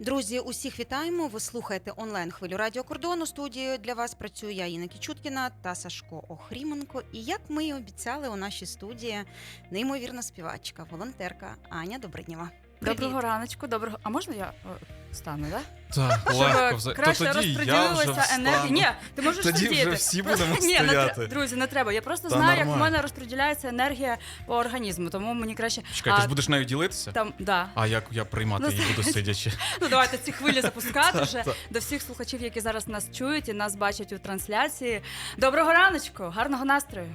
Друзі, усіх вітаємо. Ви слухаєте онлайн хвилю Радіо кордону? Студію для вас працюю я Інна Кічуткіна та Сашко Охріменко. І як ми і обіцяли у нашій студії, неймовірна співачка, волонтерка Аня Добриднєва. Доброго раночку, доброго. А можна я е, стану, да? Так, легко Щоб вза- краще То тоді я вже розподілилася енергія. встану. Ні, ти можеш Тоді сидіти. вже всі будемо Ні, не тре- стояти. друзі, не треба. Я просто Та знаю, як в нормально. мене розподіляється енергія по організму, тому мені краще. Чекай, ти ж будеш нею ділитися? Там, да. А як я приймати Ну, її буду сидячи? Ну давайте ці хвилі запускати вже до всіх слухачів, які зараз нас чують і нас бачать у трансляції. Доброго раночку, гарного настрою.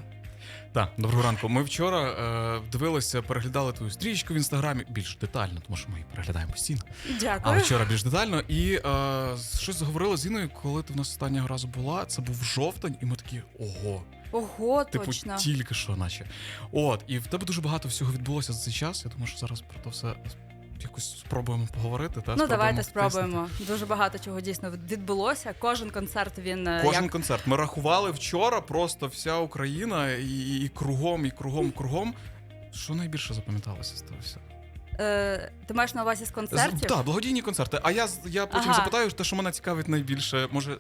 Так, доброго ранку. Ми вчора е, дивилися, переглядали твою стрічку в інстаграмі більш детально, тому що ми її переглядаємо постійно. Дякую. А вчора більш детально. І е, щось заговорили з Іною, коли ти в нас останнього разу була. Це був жовтень, і ми такі ого. Ого, Типу, точно. тільки що, наче. От, і в тебе дуже багато всього відбулося за цей час. Я думаю, що зараз про це все якось спробуємо поговорити. Та? Ну, давайте спробуємо. Дуже багато чого дійсно відбулося. Кожен концерт він е, Кожен як концерт. Ми рахували вчора просто вся Україна і, і кругом, і кругом, кругом. Що найбільше запам'яталося з того всього? е, ти маєш на увазі з концертів? Так, благодійні концерти. А я, я потім Ага. запитаю те, що мене цікавить найбільше. Може,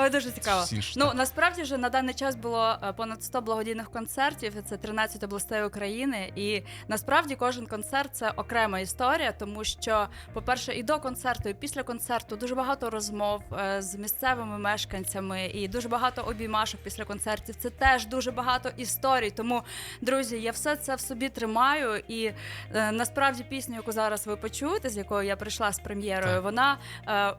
Ой, дуже цікаво. Ну насправді вже на даний час було е, понад 100 благодійних концертів. Це 13 областей України. І насправді кожен концерт це окрема історія, тому що, по-перше, і до концерту, і після концерту дуже багато розмов е, з місцевими мешканцями, і дуже багато обіймашок після концертів. Це теж дуже багато історій. Тому, друзі, я все це в собі тримаю. І е, насправді пісню, яку зараз ви почуєте, з якою я прийшла з прем'єрою, вона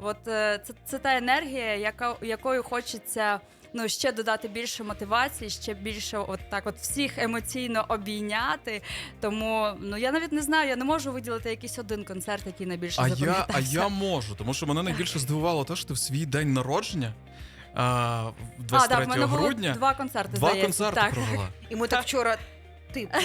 от це, це та енергія, яка якою хочеться. Ну, ще додати більше мотивації, ще більше, от так, от всіх емоційно обійняти. Тому ну я навіть не знаю, я не можу виділити якийсь один концерт, який найбільше а я, а я можу, тому що мене найбільше здивувало те, що ти в свій день народження, а, в а, 23 да, в мене грудня, було два концерти. два здається. концерти так. провела. І ми так вчора, типу,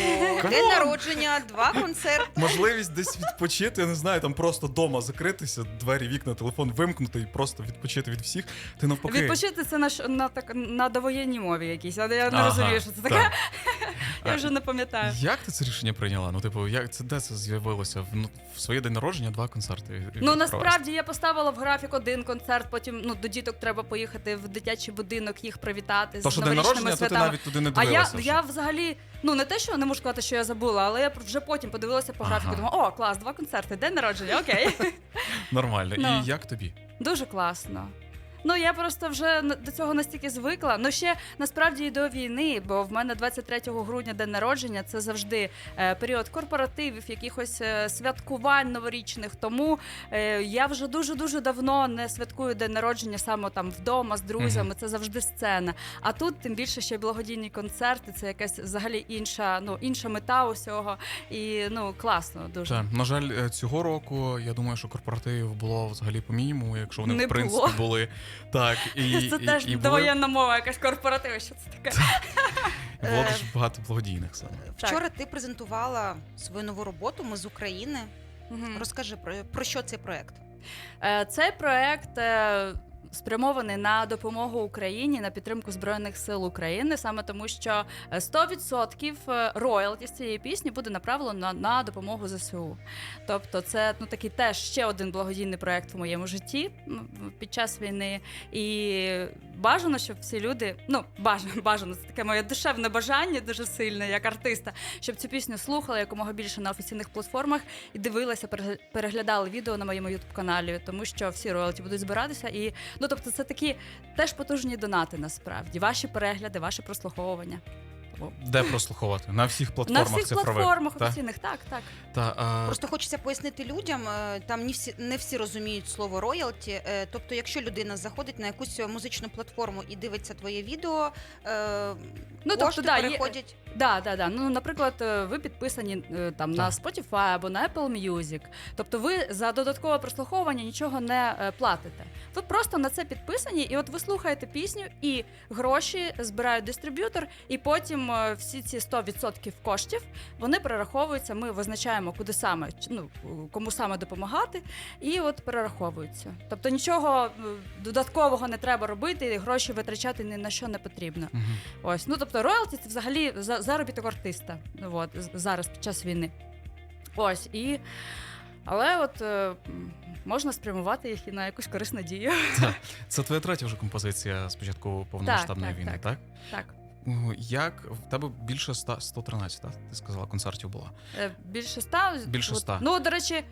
день народження, два концерти. Можливість десь відпочити, я не знаю, там просто дома закритися, двері, вікна, телефон вимкнути і просто відпочити від всіх. Ти навпаки. Відпочити це на, ш- на, так, на довоєнній мові якійсь. але Я не Ага, розумію, що це таке. так. Я вже не пам'ятаю. Як ти це рішення прийняла? Ну, типу, як це де це з'явилося? В, ну, в своє день народження два концерти. Ну провести. насправді я поставила в графік один концерт, потім ну до діток треба поїхати в дитячий будинок, їх привітати То, з що день новорічними народження, то ти святами. навіть туди не А я, дивилася. вже. я взагалі, ну не те, що не можу сказати, що я забула, але я вже потім подивилася по графіку. Ага. Думаю, о, клас, два концерти, день народження, окей. Нормально. Ну. І як тобі? Дуже класно. Ну я просто вже до цього настільки звикла. Ну ще насправді і до війни, бо в мене 23 грудня день народження це завжди е, період корпоративів, якихось е, святкувань новорічних. Тому е, я вже дуже дуже давно не святкую день народження саме там вдома з друзями. Це завжди сцена. А тут тим більше ще й благодійні концерти. Це якась взагалі інша, ну інша мета усього. І ну класно дуже. Так, на жаль, цього року я думаю, що корпоративів було взагалі по мінімуму, якщо вони Не в принципі було. були. Так, і, Це і, теж і були, довоєнна мова, якась корпоратива. Що це таке? було Е, дуже багато благодійних саме. Вчора ти презентувала свою нову роботу. Ми з України. Мгм. Розкажи про, про що цей проект. Е, Цей проект е, спрямований на допомогу Україні на підтримку збройних сил України, саме тому, що е, 100% роялті з цієї пісні буде направлено на, допомогу ЗСУ. Тобто, це ну такий теж ще один благодійний проект в моєму житті під час війни. І бажано, щоб всі люди, ну бажано, бажано, це таке моє душевне бажання, дуже сильне, як артиста, щоб цю пісню слухали якомога більше на офіційних платформах і дивилися, перег- переглядали відео на моєму ютуб каналі, тому що всі роялті будуть збиратися. І ну тобто, це такі теж потужні донати насправді. Ваші перегляди, ваше прослуховування. Де прослуховувати? На всіх на платформах всіх цифрових. платформах та? офіційних, так, так. Та, а, Просто хочеться пояснити людям, е, там не всі не всі розуміють слово роялті. Е, Тобто, якщо людина заходить на якусь музичну платформу і дивиться твоє відео, е, Ну, кошти тобто, да, є- переходять. Да, да, да. Ну, наприклад, е, ви підписані е, там на Spotify або на Apple Music. Тобто ви за додаткове прослуховування нічого не е, платите. Ви просто на це підписані, і от ви слухаєте пісню, і гроші збирають дистриб'ютор, і потім е, всі ці 100% коштів вони перераховуються. Ми визначаємо, куди саме ч- ну, кому саме допомагати, і от перераховуються. Тобто нічого е, додаткового не треба робити, і гроші витрачати ні на що не потрібно. мгм. Ось, ну тобто роялті це взагалі за- заробіток артиста. ну, От, зараз під час війни. Ось і. Але от е, можна спрямувати їх і на якусь корисну дію. Це твоя третя вже композиція з початку повномасштабної так, війни, так. так? Так. Як в тебе більше ста- 113, так? Ти сказала, концертів було. Е, Більше ста. Більше От, ста. Ну, до речі.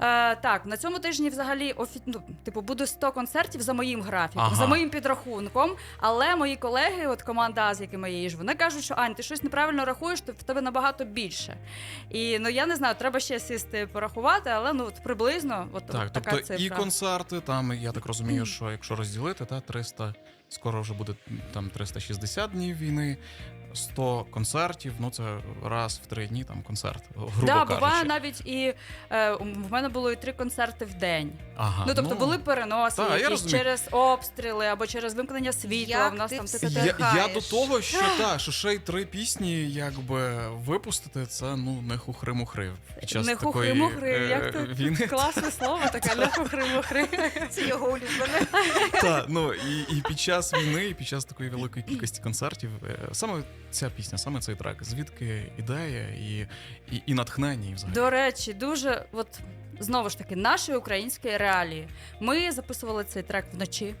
Е, так, на цьому тижні взагалі офі... ну, типу, буде 100 концертів за моїм графіком, Ага. за моїм підрахунком. Але мої колеги, от команда А, з якими я їжджу, вони кажуть, що Ань, ти щось неправильно рахуєш, то в тебе набагато більше. І ну я не знаю, треба ще сісти порахувати, але ну от приблизно от, Так, от така тобто цифра. і концерти, там, я так розумію, що якщо розділити, та 300, скоро вже буде там 360 днів війни, 100 концертів, ну це раз в три дні там концерт, грубо да, кажучи. буває навіть і е, в мене було і три концерти в день. Ага, ну тобто були переноси Та, якісь через обстріли або через вимкнення світла. Як в нас ти там все Я, я до того, що та, що ще й три пісні, якби випустити, це ну не хухри-мухри під час не такої хухри-мухри, е, як то війни. класне слово, таке не хухри-мухри. Це його улюблене. Та, ну і, і під час війни, і під час такої великої кількості концертів, е, саме ця пісня, саме цей трек, звідки ідея і, і, і натхнення, і взагалі. До речі, дуже от знову ж таки наші українські реалії. Ми записували цей трек вночі.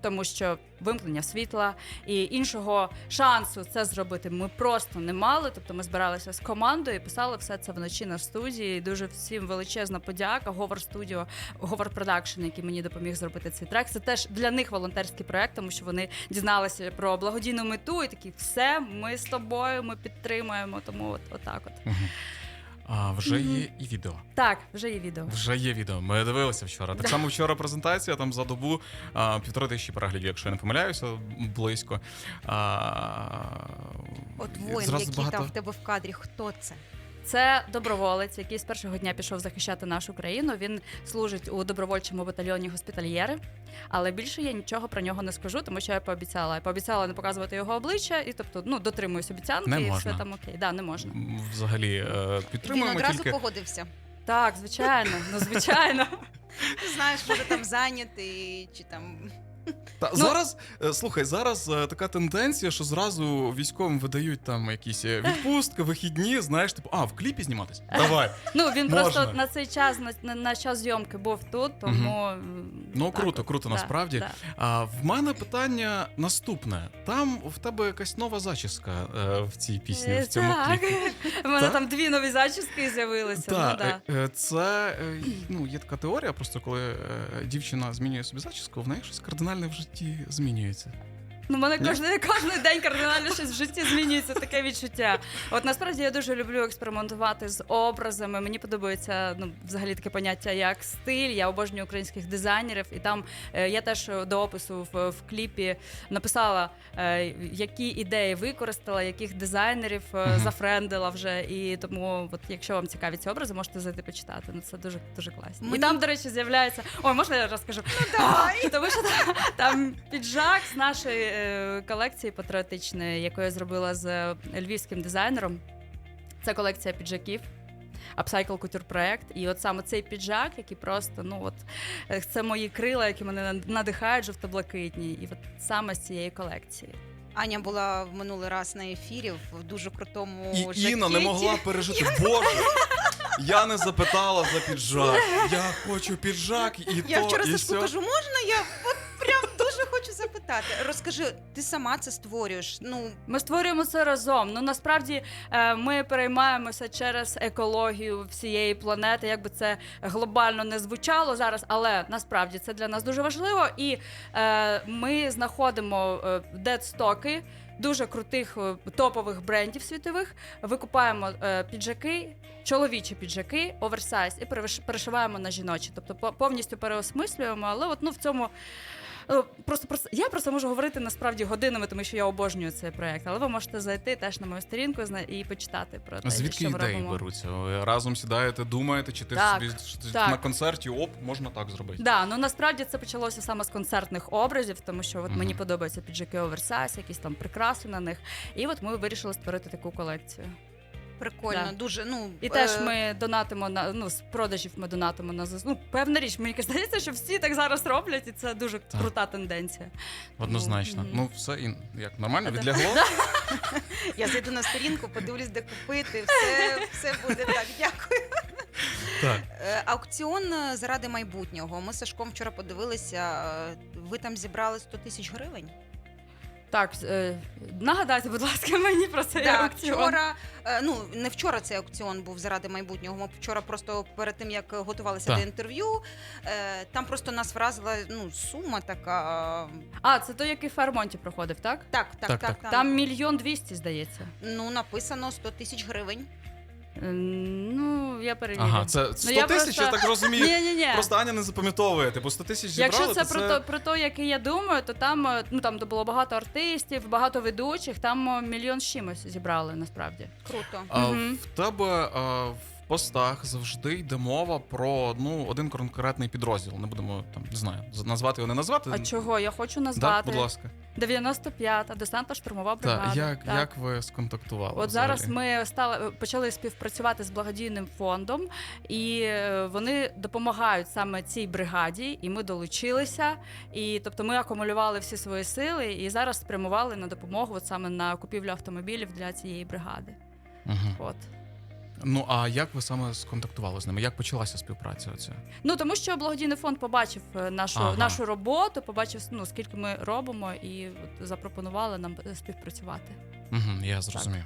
Тому що вимкнення світла і іншого шансу це зробити ми просто не мали. Тобто ми збиралися з командою і писали все це вночі на студії. Дуже всім величезна подяка. Говор студіо, Говор Продакшн, який мені допоміг зробити цей трек. Це теж для них волонтерський проект, тому що вони дізналися про благодійну мету і такі все. Ми з тобою, ми підтримуємо. Тому от отак от. А вже є і відео. Так, вже є відео. Вже є відео. Ми дивилися вчора. Так само вчора презентація там за добу а, півтори тисячі переглядів, якщо я не помиляюся, близько. А, От воїн, який багато- там в тебе в кадрі, хто це? Це доброволець, який з першого дня пішов захищати нашу країну. Він служить у добровольчому батальйоні госпітальєри. Але більше я нічого про нього не скажу, тому що я пообіцяла. Я пообіцяла не показувати його обличчя, і тобто ну дотримуюсь обіцянки, Не і можна. все там окей. Да, не можна. Взагалі е, Він одразу тільки. погодився. Так, звичайно, ну звичайно. Ти знаєш, може там зайнятий чи там. Та Ну- зараз е, слухай, зараз е, така тенденція, що зразу військовим видають там якісь е, відпустки, вихідні. Знаєш, типу, а в кліпі зніматись? Давай. Ну він Можна. просто на цей час, на, на, на час зйомки був тут, тому м, Ну так круто, круто Да, насправді. да. А в мене питання наступне: там в тебе якась нова зачіска е, в цій пісні, в цьому так. кліпі. У мене Так? там дві нові зачіски з'явилися. ну, Так, да. е, е, це е, ну, є така теорія, просто коли е, дівчина змінює собі зачіску, в неї щось кардинальне в житті змінюється. Ну, в мене кожен, кожен день кардинально щось в житті змінюється таке відчуття. От насправді я дуже люблю експериментувати з образами. Мені подобається ну, взагалі таке поняття як стиль. Я обожнюю українських дизайнерів, і там е, я теж до опису в, в кліпі написала, е, які ідеї використала, яких дизайнерів е, зафрендила вже. І тому, от, якщо вам цікаві ці образи, можете зайти почитати. Ну це дуже дуже класно. І там, до речі, з'являється. Ой, можна я розкажу? давай. Тому що там, там піджак з нашої е, колекції патріотичної, яку я зробила з львівським дизайнером. Це колекція піджаків. Upcycle Couture проект. І от саме цей піджак, який просто, ну от е, це мої крила, які мене над- надихають жовто-блакитні. І от саме з цієї колекції. Аня була в минулий раз на ефірі в дуже крутому І жакеті. Інна не могла пережити. Боже! Я не запитала за піджак. Я хочу піджак і Я то, вчора і Сашку кажу, можна я от дуже хочу запитати. Розкажи, ти сама це створюєш? Ну Ми створюємо це разом. Ну насправді е, ми переймаємося через екологію всієї планети, як би це глобально не звучало зараз, але насправді це для нас дуже важливо. І е, ми знаходимо е, дедстоки. Дуже крутих топових брендів світових викупаємо е, піджаки, чоловічі піджаки, оверсайз і перевиш- перешиваємо на жіночі. Тобто по- повністю переосмислюємо, але от ну в цьому Просто, просто я про це можу говорити насправді годинами, тому що я обожнюю цей проект. Але ви можете зайти теж на мою сторінку і почитати про те, звідки що ідеї робимо. беруться? Ви разом сідаєте, думаєте, чи ти Так, собі так. на концерті оп, можна так зробити? Да, ну насправді це почалося саме з концертних образів, тому що от Мгм. мені подобаються піджаки оверсайз, якісь там прикраси на них. І от ми вирішили створити таку колекцію. Прикольно, Да. дуже. Ну І е, теж ми донатимо на ну з продажів. Ми донатимо на ЗСУ. Ну, певна річ. Мені здається, що всі так зараз роблять, і це дуже Так. крута тенденція. Однозначно. Ну, все і як нормально, відлягло. я зайду на сторінку, подивлюсь, де купити. Все, все буде так. Дякую. Так. Е, Аукціон е, заради майбутнього. Ми з Сашком вчора подивилися. е, Ви там зібрали 100 тисяч гривень. Так, е, нагадайте, будь ласка, мені про цей Так, аукціон. вчора, е, ну не вчора цей аукціон був заради майбутнього. Ми вчора просто перед тим як готувалися Так. до інтерв'ю. е, Там просто нас вразила ну сума така. е, А, це той, який в Фермонті проходив, так? Так, так, Так, так. так. Там мільйон двісті, здається. ну написано 100 тисяч гривень. Е, Ну, я перевірю. Ага, це 100 я тисяч, просто- я так розумію. Ні, ні, ні. Просто Аня не запам'ятовує. Типу 100 тисяч зібрали, Якщо це то про то, про те, яке я думаю, то там е, ну там де було багато артистів, багато ведучих, там е, мільйон з чимось зібрали насправді. Круто. А Мгм. в тебе а, в постах завжди йде мова про ну один конкретний підрозділ. Не будемо там не знаю, назвати його не назвати. А чого? Я хочу Да, назвати будь ласка. 95-та десантна штурмова бригада. Так, як, Так. як ви сконтактували? От взагалі? зараз ми стали почали співпрацювати з благодійним фондом, і е, вони допомагають саме цій бригаді, і ми долучилися. І тобто ми акумулювали всі свої сили і зараз спрямували на допомогу от саме на купівлю автомобілів для цієї бригади. Мгм. От. Ну а як ви саме сконтактували з ними? Як почалася співпраця? Оця? Ну тому що благодійний фонд побачив е, нашу, Ага. нашу роботу, побачив ну скільки ми робимо, і от запропонували нам е, співпрацювати. Угу, я зрозумів.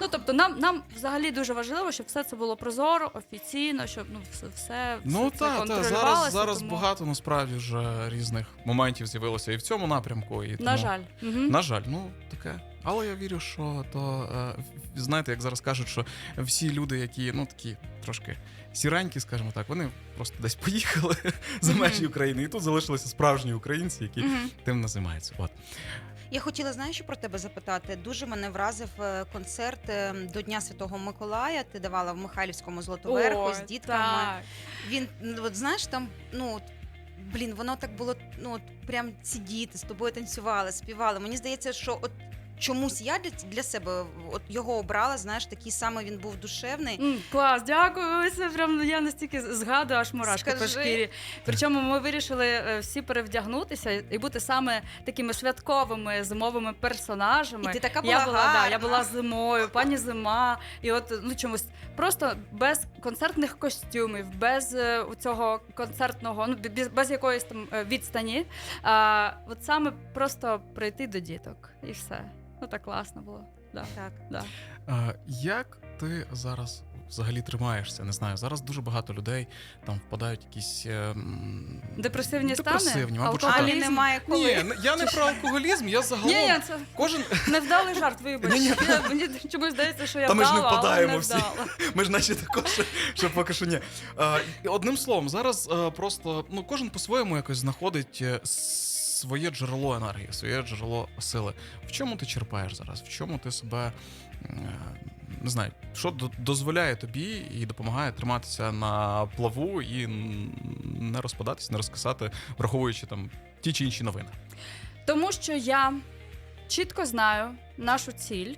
Ну тобто, нам нам взагалі дуже важливо, щоб все це було прозоро, офіційно, щоб ну все, все Ну все так, та, зараз, контролювалося, зараз тому- багато насправді вже різних моментів з'явилося і в цьому напрямку. І На тому- жаль, угу. На жаль, ну таке. Але я вірю, що то е, знаєте, як зараз кажуть, що всі люди, які ну такі трошки сіренькі, скажімо так, вони просто десь поїхали за межі України, і тут залишилися справжні українці, які тим не займаються. От Я хотіла знаєш, що про тебе запитати. Дуже мене вразив е, концерт е, до Дня Святого Миколая. Ти давала в Михайлівському Золотоверху Ой, з дітками. так. Він ну, от знаєш, там ну. от, Блін, воно так було, ну от прям ці діти з тобою танцювали, співали. Мені здається, що от чомусь я для, для себе от його обрала. Знаєш, такий самий він був душевний. М, Клас, дякую. Це прям я настільки згадую, аж мурашки по Скажи. шкірі. Причому ми вирішили е, всі перевдягнутися і бути саме такими святковими зимовими персонажами. І ти така була я була, да, гарна. я була зимою, пані зима, і от ну чомусь просто без концертних костюмів, без е, цього концертного, ну без, без якоїсь там е, відстані. А, от саме просто прийти до діток і все. Ну так класно було. Да, Так. да. е, як ти зараз взагалі тримаєшся? Не знаю. Зараз дуже багато людей там впадають в якісь е, м, Депресивні стани? депресивні, мабуть, Алкоголізм? немає коли. Ні, я не про алкоголізм, я загалом Ні, ні, це кожен невдалий жарт, вибач. Ні-ні. Я- Мені чомусь здається, що я Та ми ж не вдала, але впадаємо не всі. Ми ж наче також, що поки що ні. Одним словом, зараз е, просто ну кожен по-своєму якось знаходить е, своє джерело енергії, своє джерело сили. В чому ти черпаєш зараз? В чому ти себе е, не знаю, що до- дозволяє тобі і допомагає триматися на плаву і не розпадатись, не розкисати, враховуючи там ті чи інші новини. Тому що я чітко знаю нашу ціль.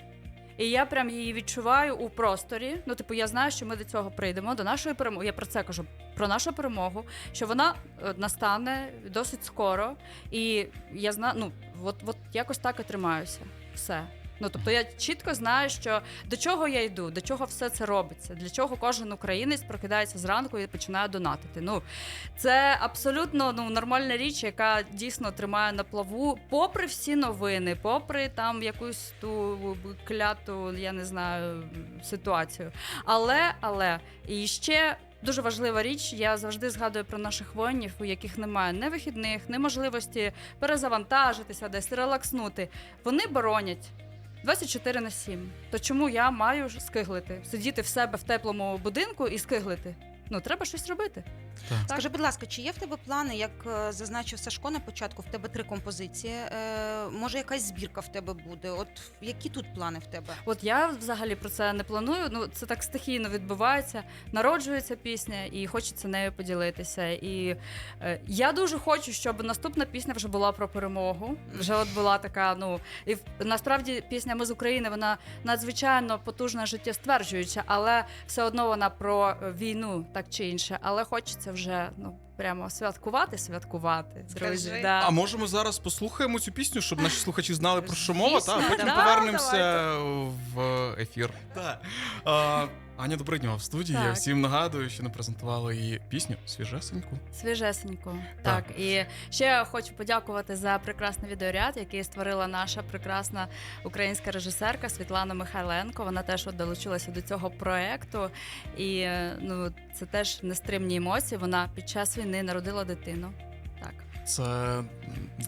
І я прям її відчуваю у просторі. Ну, типу, я знаю, що ми до цього прийдемо, до нашої перемоги. Я про це кажу, про нашу перемогу, що вона е, настане досить скоро. І я знаю, ну, от, от якось так і тримаюся. Все. Ну, тобто я чітко знаю, що до чого я йду, до чого все це робиться, для чого кожен українець прокидається зранку і починає донатити. Ну, це абсолютно ну, нормальна річ, яка дійсно тримає на плаву, попри всі новини, попри там якусь ту кляту, я не знаю, ситуацію. Але, але і ще. Дуже важлива річ, я завжди згадую про наших воїнів, у яких немає ні вихідних, ні можливості перезавантажитися, десь релакснути. Вони боронять 24 на 7. То чому я маю скиглити? Сидіти в себе в теплому будинку і скиглити? Ну, треба щось робити. Так. Скажи, будь ласка, чи є в тебе плани, як е, зазначив Сашко на початку, в тебе три композиції? Е, може, якась збірка в тебе буде? От які тут плани в тебе? От я взагалі про це не планую. Ну це так стихійно відбувається. Народжується пісня, і хочеться нею поділитися. І е, я дуже хочу, щоб наступна пісня вже була про перемогу. Вже от була така. Ну і в- насправді пісня Ми з України вона надзвичайно потужна життєстверджуюча, але все одно вона про е, війну, так чи інше. Але хочеться вже ну прямо святкувати, святкувати. Друзі, Скажи. да. А можемо зараз послухаємо цю пісню, щоб наші слухачі знали про що мова, та а потім да, повернемося в ефір. Так. А, Аня Добриднєва в студії. Я всім нагадую, що не презентували її пісню свіжесеньку. Свіжесенько. Так. Так. І ще хочу подякувати за прекрасний відеоряд, який створила наша прекрасна українська режисерка Світлана Михайленко. Вона теж от долучилася до цього проекту. І ну, це теж нестримні емоції. Вона під час війни народила дитину. Так, Це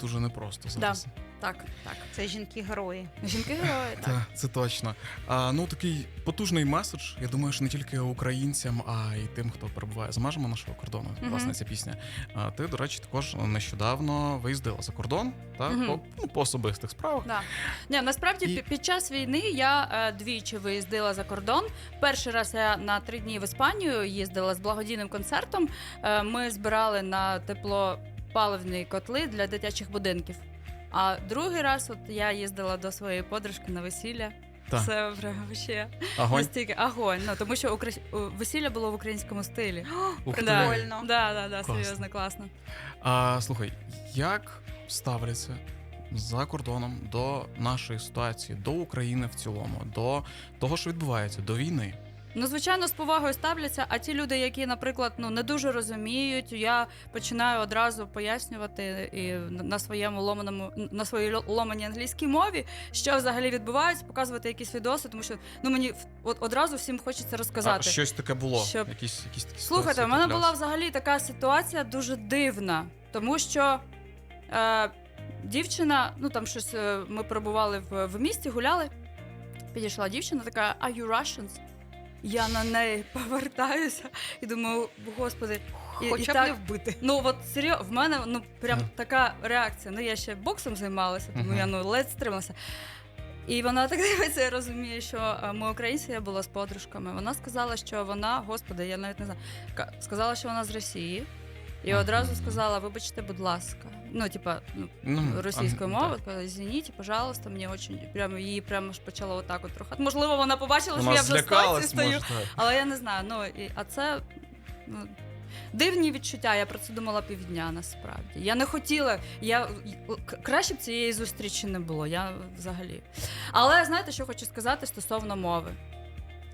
дуже непросто зараз. Так, так. Це жінки-герої. Жінки герої, так. Так, це точно. А, ну такий потужний меседж. Я думаю, що не тільки українцям, а й тим, хто перебуває за межами нашого кордону. Власне, ця пісня. А ти, до речі, також нещодавно виїздила за кордон, так по, ну, по особистих справах. Да. Ні, насправді І- під час війни я е, двічі виїздила за кордон. Перший раз я на три дні в Іспанію їздила з благодійним концертом. Е, ми збирали на теплопаливні котли для дитячих будинків. А другий раз, от я їздила до своєї подружки на весілля. Так. Це прям ще Огонь. настільки огонь. Ну тому що укра... весілля було в українському стилі. Ух. Да, Прикольно. да, да, да, Класно. серйозно, класно. А, слухай, як ставляться за кордоном до нашої ситуації, до України в цілому, до того, що відбувається, до війни? Ну, звичайно, з повагою ставляться. А ті люди, які, наприклад, ну не дуже розуміють, я починаю одразу пояснювати і на своєму ломаному на своїй ло- ломаній англійській мові, що взагалі відбувається, показувати якісь відоси, тому що ну мені от одразу всім хочеться розказати. А, щось таке було. Щоб- Якісь, якісь такі Слухайте, в мене була взагалі така ситуація дуже дивна, тому що е, дівчина, ну там щось е, ми перебували в, в місті, гуляли. Підійшла дівчина, така «Are you Russians?» Я на неї повертаюся і думаю, господи, І- і б так- не вбити. ну от серйозно, в мене ну прям Ага. така реакція. Ну я ще боксом займалася, тому Мгм. я ну ледь стрималася. І вона так дивиться розуміє, що е, ми українці, я була з подружками. Вона сказала, що вона, господи, я навіть не знаю, ка- сказала, що вона з Росії. І одразу сказала: вибачте, будь ласка. Ну, типа, ну, Ну, російською а, мовою, сказала, извините, пожалуйста, мені очень прямо її прямо ж почало отак от трохи. Можливо, вона побачила, що Вона я в ситуації злякалась, стою. може, так. Але я не знаю. Ну і а це ну, дивні відчуття. Я про це думала півдня насправді. Я не хотіла. Я к- краще б цієї зустрічі не було. Я взагалі. Але знаєте, що хочу сказати стосовно мови.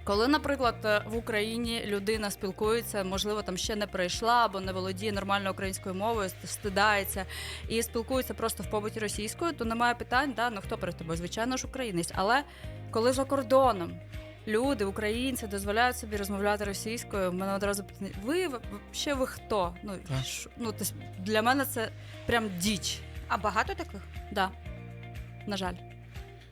Коли, наприклад, е, в Україні людина спілкується, можливо, там ще не прийшла або не володіє нормальною українською мовою, стидається і спілкується просто в побуті російською, то немає питань, да, ну хто перед тобою? Звичайно ж, українець. Але коли за кордоном люди, українці, дозволяють собі розмовляти російською, в мене одразу питання, ви ви- ще ви хто? Ну, Так. ш- ну для мене це прям діч. А багато таких? Да. На жаль.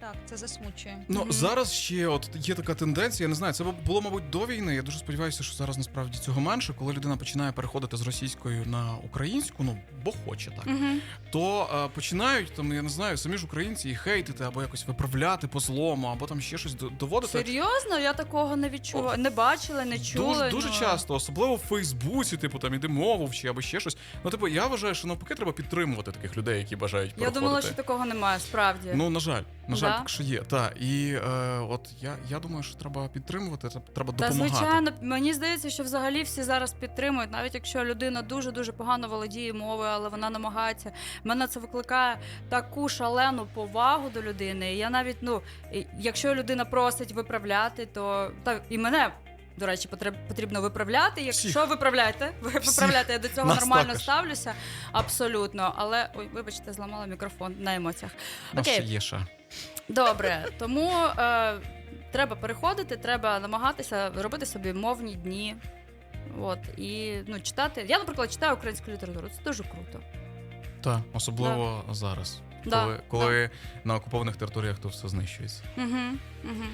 Так, це засмучує. Ну Мгм. зараз ще от є така тенденція. Я не знаю, це було, мабуть, до війни. Я дуже сподіваюся, що зараз насправді цього менше, коли людина починає переходити з російської на українську, ну бо хоче так. Угу. то е, починають там, я не знаю, самі ж українці і хейтити або якось виправляти по злому, або там ще щось до- доводити. Серйозно, я такого не відчула, От, не бачила, не чула. Дуже, дуже ну. часто, особливо в Фейсбуці, типу там іди мову вчи або ще щось. Ну, типу, я вважаю, що навпаки треба підтримувати таких людей, які бажають Я переходити. думала, що такого немає, справді. Ну, на жаль, на жаль, Да? Так що є. Та і е, от я, я думаю, що треба підтримувати, треба Та допомагати. звичайно, мені здається, що взагалі всі зараз підтримують, навіть якщо людина дуже дуже погано володіє мовою, але вона намагається. Мене це викликає таку шалену повагу до людини. Я навіть, ну якщо людина просить виправляти, то так і мене. До речі, потрібно виправляти. Якщо Всіх. виправляєте, ви Всіх. виправляєте, я до цього Нас нормально також. ставлюся. Абсолютно. Але ой, вибачте, зламала мікрофон на емоціях. Окей. ще є ще. Добре, тому е, треба переходити, треба намагатися робити собі мовні дні. От, і ну, читати. Я, наприклад, читаю українську літературу. Це дуже круто. Та, особливо зараз, Да, коли, коли на окупованих територіях то все знищується. Угу, угу.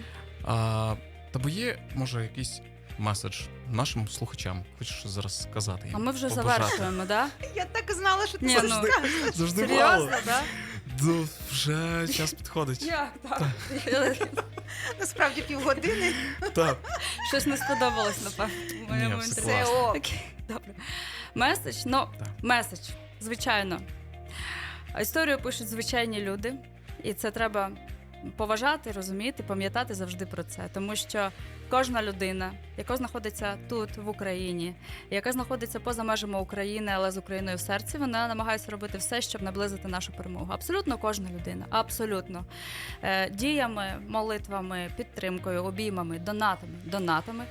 А, тебе є, може, якийсь меседж нашим слухачам? Хочеш зараз сказати? їм? А ми вже Побажати? завершуємо, да? Я так знала, що ти Ні, це ну. Завжди мало. Серйозно, да? Ну, вже час підходить. Як так? Насправді півгодини. Так. Щось не сподобалось, напевно. в моєму все інтерв'ю. Це Класно. ок. Окей, добре. Меседж, ну, Так. меседж, звичайно. А Історію пишуть звичайні люди, і це треба поважати, розуміти, пам'ятати завжди про це, тому що кожна людина, яка знаходиться тут, в Україні, яка знаходиться поза межами України, але з Україною в серці, вона намагається робити все, щоб наблизити нашу перемогу. Абсолютно кожна людина, абсолютно Е, діями, молитвами, підтримкою, обіймами, донатами, донатами.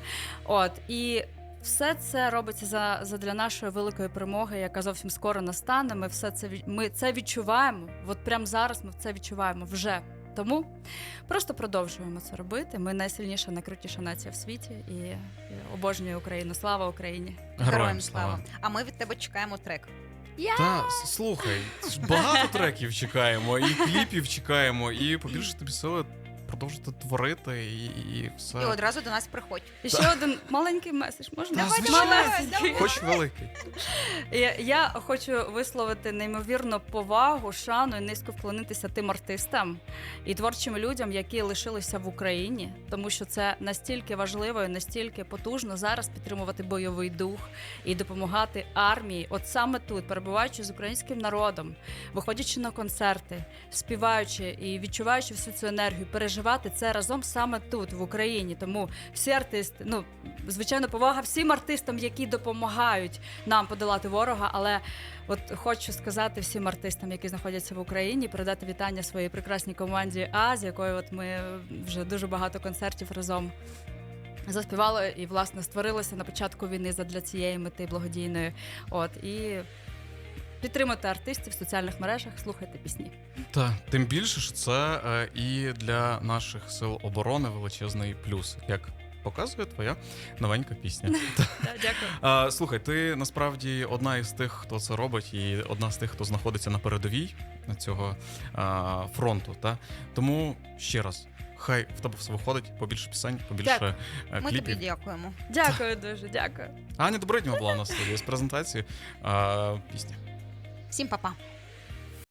От і. Все це робиться за, за для нашої великої перемоги, яка зовсім скоро настане. Ми все це ми це відчуваємо. От прямо зараз ми це відчуваємо вже. Тому просто продовжуємо це робити. Ми найсильніша, найкрутіша нація в світі і, обожнюю Україну. Слава Україні! Героям слава. А ми від тебе чекаємо трек. Та слухай, багато треків чекаємо, і кліпів чекаємо, і побільше тобі сили продовжити творити і, і все. І одразу до нас приходь. І ще один маленький меседж. Можна Та, Давай, звичайно. Малесенький. Хоч великий. Я, я хочу висловити неймовірну повагу, шану і низько вклонитися тим артистам і творчим людям, які лишилися в Україні, тому що це настільки важливо і настільки потужно зараз підтримувати бойовий дух і допомагати армії, от саме тут, перебуваючи з українським народом, виходячи на концерти, співаючи і відчуваючи всю цю енергію, переживати це разом саме тут, в Україні. Тому всі артисти, ну звичайно, повага всім артистам, які допомагають нам подолати ворога. Але от хочу сказати всім артистам, які знаходяться в Україні, передати вітання своїй прекрасній команді А, з якою от ми вже дуже багато концертів разом. Заспівали і власне створилося на початку війни задля цієї мети благодійної. От і підтримуйте артистів в соціальних мережах, слухайте пісні. Та тим більше, що це е, і для наших сил оборони величезний плюс, як показує твоя новенька пісня. Дякую. Слухай, ти насправді одна із тих, хто це робить, і одна з тих, хто знаходиться на передовій цього фронту. Та? Тому ще раз, хай в тебе все виходить, побільше пісень, побільше е, Ми тобі дякуємо. Дякую дуже, дякую. Аня Добриднєва була у нас студії з презентацією а, пісні. Всім па-па.